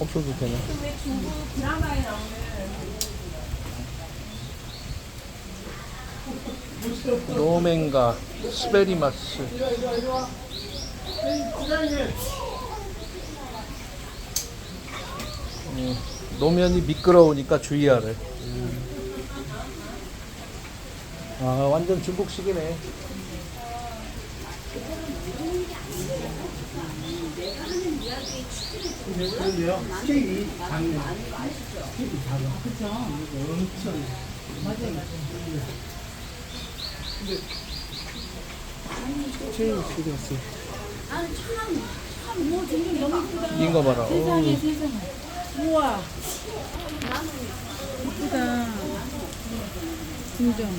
없어도 되네. 왜 중국 드라마에 나오는 노멘가 스베리마스. 음, 노면이 미끄러우니까 주의하래. 아 완전 중국식이네. 그런데요, 스케일이 작네. 스케일이 작아. 그쵸. 엄청. 체인 필요 없어. 아니 참참뭐 종류 너무 이쁘다. 이거 봐라. 세상에. 세상에. 우와. 이쁘다. 진정.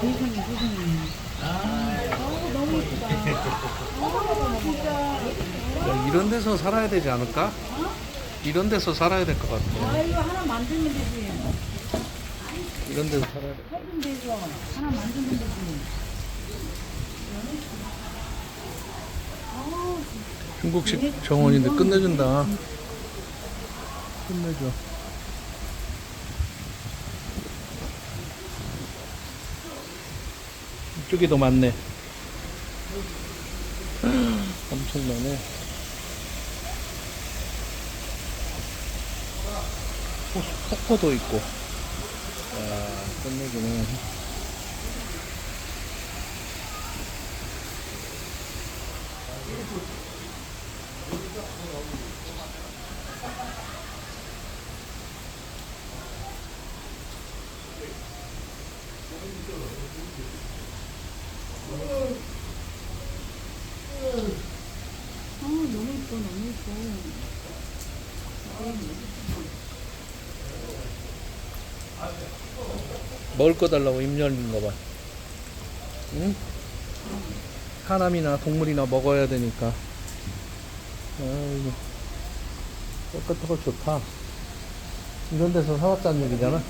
세상에 세상에. 아 너무 이쁘다. 아 진짜 야, 이런 데서 살아야 되지 않을까? 이런 데서 살아야 될 것 같아. 아 이거 하나 만들면 되지 이런 데서 살아야 돼. 해준 데서 하나 만들면 되지 중국식 정원인데 끝내준다. 끝내줘. 이쪽이 더 많네. 엄청나네. 호- 폭포도 있고. 야, 끝내주네. 아 너무 이뻐 너무 이뻐 먹을 거 달라고 입 열린 거 봐. 응? 사람이나 동물이나 먹어야 되니까. 아이고. 깨끗하고 좋다. 이런 데서 사왔다는 얘기잖아.